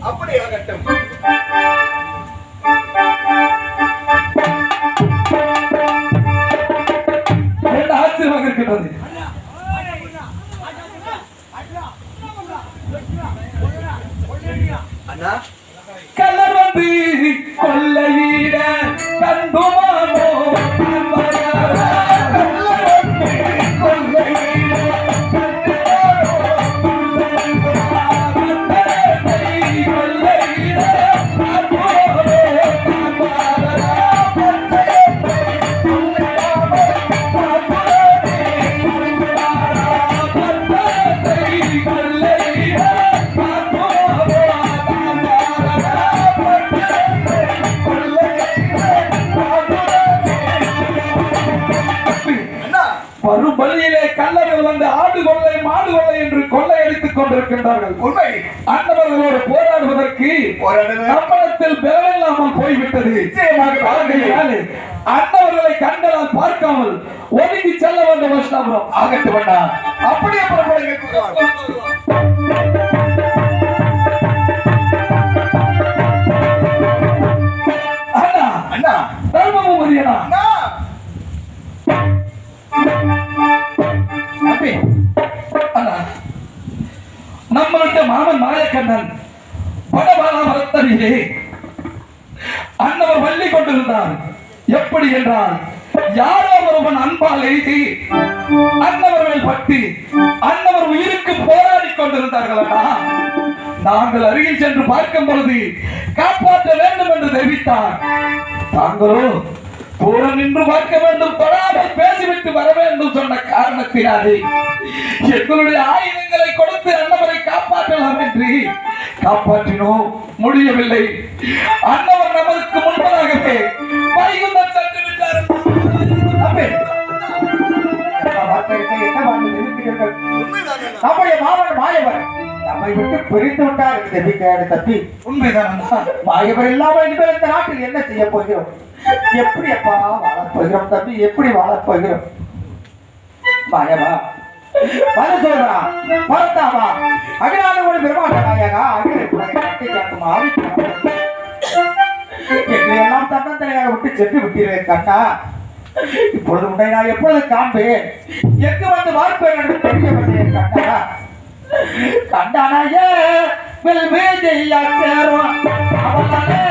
அப்படி ஆகட்டும் ஆச்சரியமாக இருக்கின்றது. அண்ணா கொண்டிருக்கின்றார்கள். உண்மை அன்னவர்களோடு போராடுவதற்கு போராடுவது நம்மளத்தில் பலமில்லாமல் போய்விட்டது. அன்னவர்களை கண்டதால் பார்க்காமல் ஒதுங்கி செல்ல வேண்டும் ஆகட்டும் அப்படியே புறப்படுங்க. எப்படி என்றால் யாரோ ஒருவன் அன்பால் எழுதி அன்னவர் பற்றி அன்னவர் உயிருக்கு போராடி கொண்டிருந்தார்கள் நாங்கள் அருகில் சென்று பார்க்கும் பொழுது காப்பாற்ற வேண்டும் என்று தெரிவித்தார். தாங்களோ தூரம் நின்று பார்க்க வேண்டும் தொடாமல் பேசிவிட்டு வர வேண்டும் சொன்ன காரணத்தினாலே எங்களுடைய ஆயுதங்களை கொடுத்து அன்னவரை காப்பாற்றலாம் என்று காப்பாற்றினோம். முடியவில்லை. அன்னவர் நமக்கு முன்பதாகவே நம்முடைய மாமன் மாயவர் நம்மை விட்டு பிரித்து விட்டார் தெரிவிக்கிறாரு தம்பி. உண்மைதான். மாயவர் இல்லாமல் இனிமேல் இந்த நாட்டில் என்ன செய்ய போகிறோம்? எப்படி அப்பா வாழப் போகிறோம் தம்பி? எப்படி வாழப் போகிறோம்? மாயவா மனசோதரா பரத்தாவா அகிலான ஒரு பெருமாட்ட நாயகா அகில ஆவி எங்களை எல்லாம் தன்னந்தனையாக விட்டு சென்று விட்டீர்கள் கண்ணா இப்பொழுது உன்னை நான் எப்பொழுது காண்பேன். எங்கு வந்து பார்ப்பேன் என்று தெரியவில்லை கண்ணா கண்டானாயே வில் மேஜையா சேரும் அவனே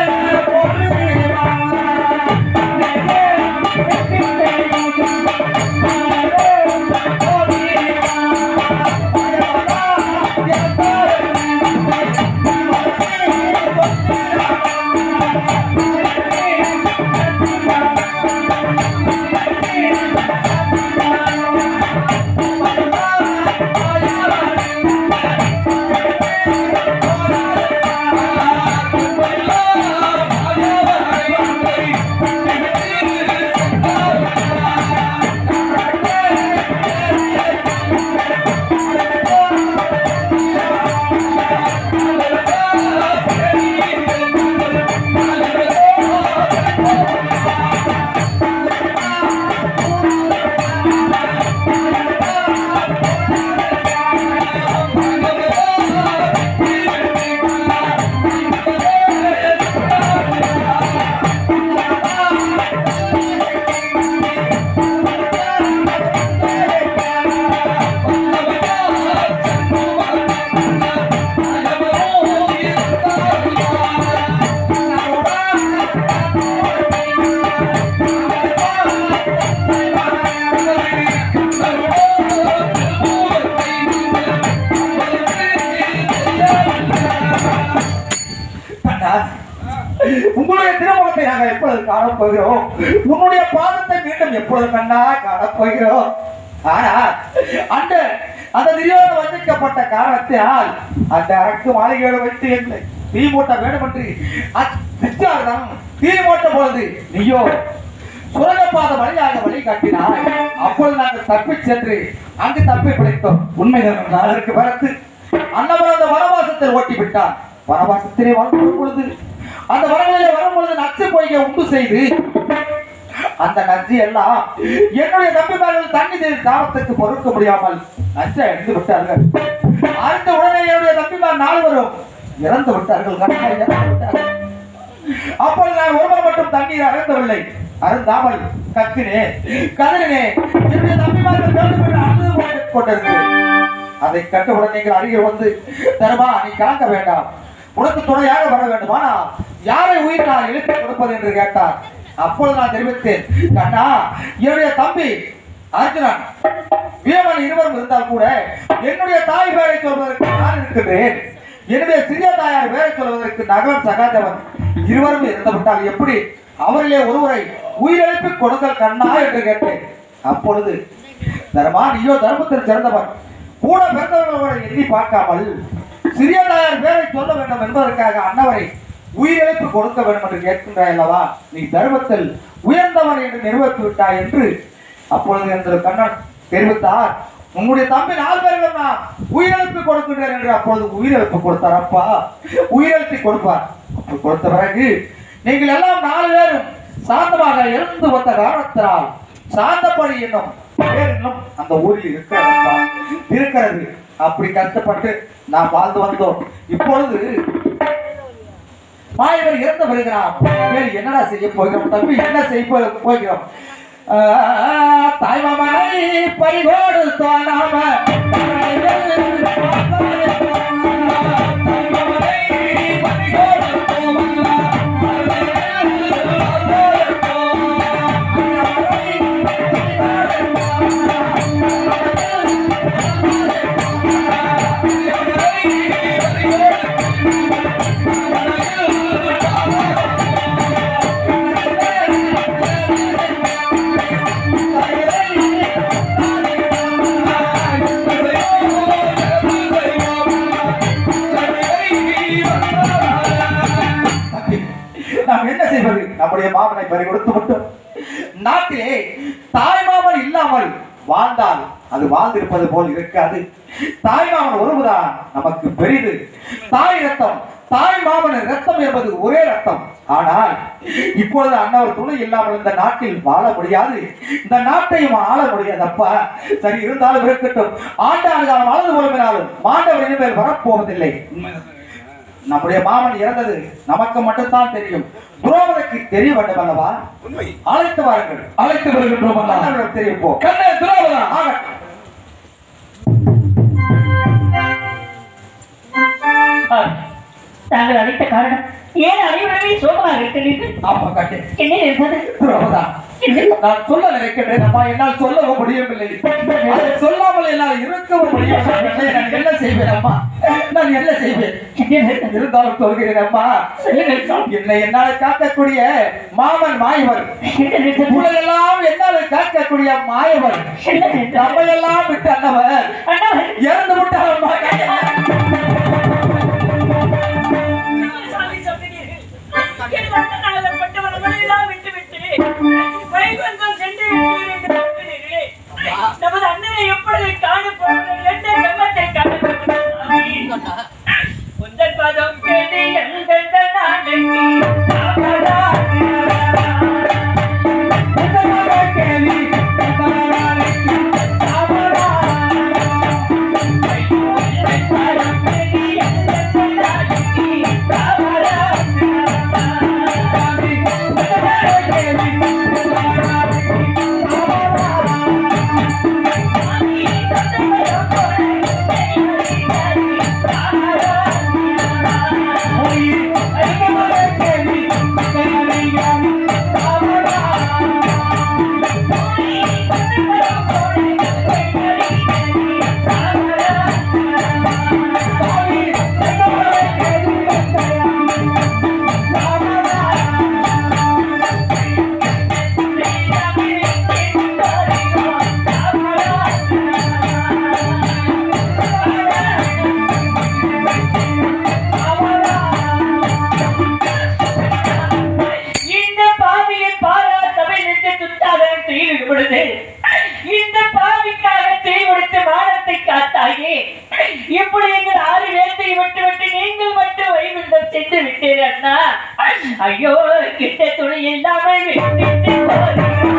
எப்பொழுது காணப்போகிறோம்? உன்னுடைய பாதத்தை மீண்டும் எப்பொழுது கண்ணா காணப்போகிறோம்? ஆனா அந்த அந்த திரியோடு வஞ்சிக்கப்பட்ட காரணத்தால் அந்த அரக்கு மாளிகையோடு வைத்து என்று தீ மூட்ட வேண்டும் என்று தீ மூட்ட பொழுது நீயோ சுரங்கப்பாத வழியாக வழி காட்டினாய் அப்பொழுது நாங்கள் தப்பி சென்று அங்கு தப்பி பிழைத்தோம். உண்மைதான் நாளுக்கு அதற்கு பிறகு அந்த வனவாசத்தில் ஓட்டி விட்டான் வனவாசத்திலே வாழ்ந்து பொழுது அந்த வனங்களிலே வரும்பொழுது நச்சு பொய்கை உண்டு செய்து அந்த நஞ்சு எல்லாம் என்னுடைய தம்பிமார்கள் தண்ணி தேடி தாபத்துக்கு பொறுக்க முடியாமல் நஞ்சை எடுத்து விட்டார்கள். அடுத்த உடனே என்னுடைய தம்பிமார் நால்வரும் இறந்து விட்டார்கள். கண்ணா, இறந்து விட்டார்கள். அப்பொழுது நான் ஒருவர் மட்டும் தண்ணீர் அறந்தவில்லை அருந்தாமல் கத்தினே கதறினே என்னுடைய தம்பிமார்கள் அழுது கொண்டு- கொண்டிருந்தேன். அதை கண்டவுடன் நீங்கள் அருகே வந்து தருமா நீ கலக்க வேண்டாம். உனக்கு துணையாக வர வேண்டுமானா யாரை உயிர் நான் எழுப்பி கொடுப்பது என்று கேட்டார். அப்பொழுது நான் தெரிவித்தேன் கண்ணா என்னுடைய தம்பி அர்ஜுனன் வீரமன் இருவரும் இருந்தால் கூட என்னுடைய தாய் பேரை சொல்வதற்கு நான் இருக்கின்றேன். என்னுடைய சிறிய தாயார் பேரை சொல்வதற்கு நகரம் சகாதவன் இருவரும் இறந்து விட்டால் எப்படி? அவரிலே ஒருவரை உயிரிழப்பி கொடுங்கள் கண்ணா என்று கேட்டேன். அப்பொழுது தர்மா நீயோ தர்மத்தில் சிறந்தவன். கூட பிறந்தவர்களை எண்ணி பார்க்காமல் சிறிய தாயார் பேரை சொல்ல வேண்டும் என்பதற்காக அன்னவரை உயிரிழப்பு கொடுக்க வேண்டும் என்று கேட்கின்றாய் அல்லவா? நீ தர்மத்தில் உயர்ந்தவன் என்று நிறுவத்து விட்டாய் என்று. அப்பொழுது என்று கண்ணன் தெரிவித்தார் உங்களுடைய தம்பி நாலு பேர் நான் உயிரிழப்பு கொடுக்கின்றேன் என்று. அப்பொழுது உயிரிழப்பு கொடுத்தார். அப்பா உயிரிழப்பை கொடுப்பார். அப்படி கொடுத்த பிறகு நீங்கள் எல்லாம் நாலு பேரும் சாந்தமாக இருந்து வந்த காரணத்தினால் சாந்தப்படி என்னும் இன்னும் அந்த ஊரில் இருக்கிறது. இருக்கிறது. அப்படி கஷ்டப்பட்டு நாம் வாழ்ந்து வந்தோம். இப்பொழுது மாயவர் இறந்து வருகிறார் வேறு என்னடா செய்ய போகிறோம் தம்பி? என்ன செய்ய போகிறோம்? தாய்மாமனை பறிகோடு தோணாம பறி கொடுத்து விட்டோம். நாட்டிலே தாய்மாமன் இல்லாமல் வாழ்ந்தால் அது வாழ்ந்திருப்பது போல் இருக்காது. தாய்மாமன் ஒருவதான் நமக்கு பெரிது. தாய் ரத்தம் தாய் மாமன் ரத்தம் என்பது ஒரே ரத்தம். ஆனால் இப்பொழுது அண்ணவர் துணை இல்லாமல் இந்த நாட்டில் வாழ முடியாது. இந்த நாட்டையும் ஆள முடியாது அப்பா சரி இருந்தாலும் இருக்கட்டும். ஆண்டாண்டு காலம் வளர்ந்து போலுமினாலும் மாண்டவர் இனிமேல் வரப்போவதில்லை. நம்முடைய மாமன் இறந்தது நமக்கு மட்டும்தான் தெரியும். துரோபதைக்கு தெரிய வேண்டும் அல்லவா? உண்மை. அழைத்து வாருங்கள். அழைத்து வருகின்றோம் தெரியும் போ கண்ணே துரோபதா? ஆகட்டும். தாங்கள் அழைத்த காரணம் ஏன் அனைவருமே சோகமாக இருக்கிறீர்கள் ஆமா கட்டு என்ன இருப்பது துரோபதா? நான் சொல்ல நினைக்கிறேன். அம்மா என்னால் சொல்லவும் முடியவில்லை. சொல்லாமல் என்னால் இருக்கவும் முடியவில்லை. நான் என்ன செய்வேன் அம்மா? நான் என்ன செய்வேன்? இருந்தாலும் சொல்கிறேன் அம்மா. என்னை என்னால் காக்கக்கூடிய மாமன் மாயவர். உலகெல்லாம் என்னால் காக்கக்கூடிய மாயவர். என்ன நம்மையெல்லாம் விட்டு அண்ணவர் இறந்து விட்டு வைகுந்தம் கிட்ட துணை இல்லாமல் விட்டுட்டு போகிறோம்.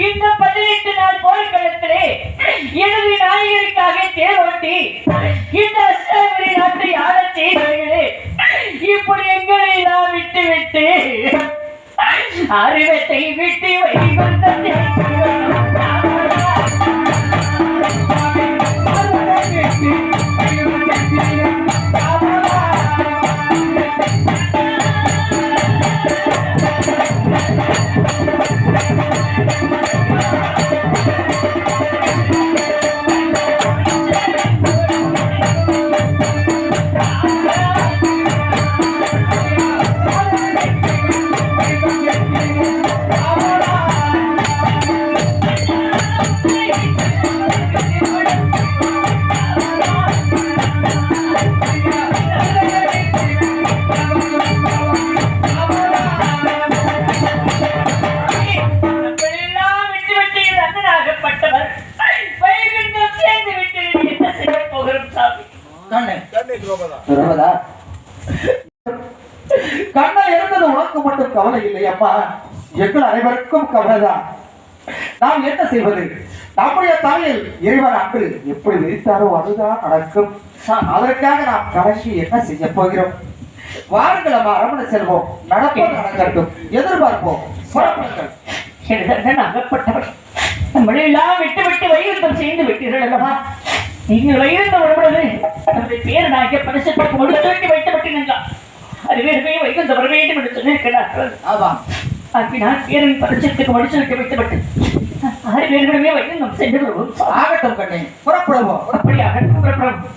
இந்த பதினெட்டு நாள் போர்க்களத்திலே எனது நாயகருக்காக தேரோட்டி இந்த அஷ்டபுரி நாட்டை ஆளச் செய்தவர்களே இப்படி எங்களை எல்லாம் விட்டு விட்டு அறிவத்தை விட்டு வைகுந்தம் அனைவருக்கும் கவலைதான். நாம் என்ன செய்வது? நம்முடைய தலையில் இறைவன் அன்று எப்படி விரித்தாரோ அதுதான் நடக்கும். அதற்காக நாம் கடைசி என்ன செய்ய போகிறோம்? வாருங்கள் அம்மா அரமணை செல்வோம். நடப்பது நடக்கட்டும். எதிர்பார்ப்போம். புறப்படுங்கள். அகப்பட்டவர்? நம்மளெல்லாம் விட்டு விட்டு வைகுண்டம் சேர்ந்து விட்டீர்கள் அல்லவா? நீங்கள் வைகுண்டம் வரும்பொழுது நம்முடைய பேர் நாயக பரிசுக்கு முடித்து வைத்து விட்டீங்களா அறிவியலுமே வைகுண்டம் வர வேண்டும் என்று சொல்லியிருக்கிறார்கள். ஆமா ஆகினால் பேரின் பரிசுக்கு முடிச்சு வைத்து வைத்து விட்டு அறிவியல்களுமே வைகுண்டம் சென்று வருவோம் ஆகட்டும் கண்ணே. புறப்படுவோம். அப்படியாக புறப்படும்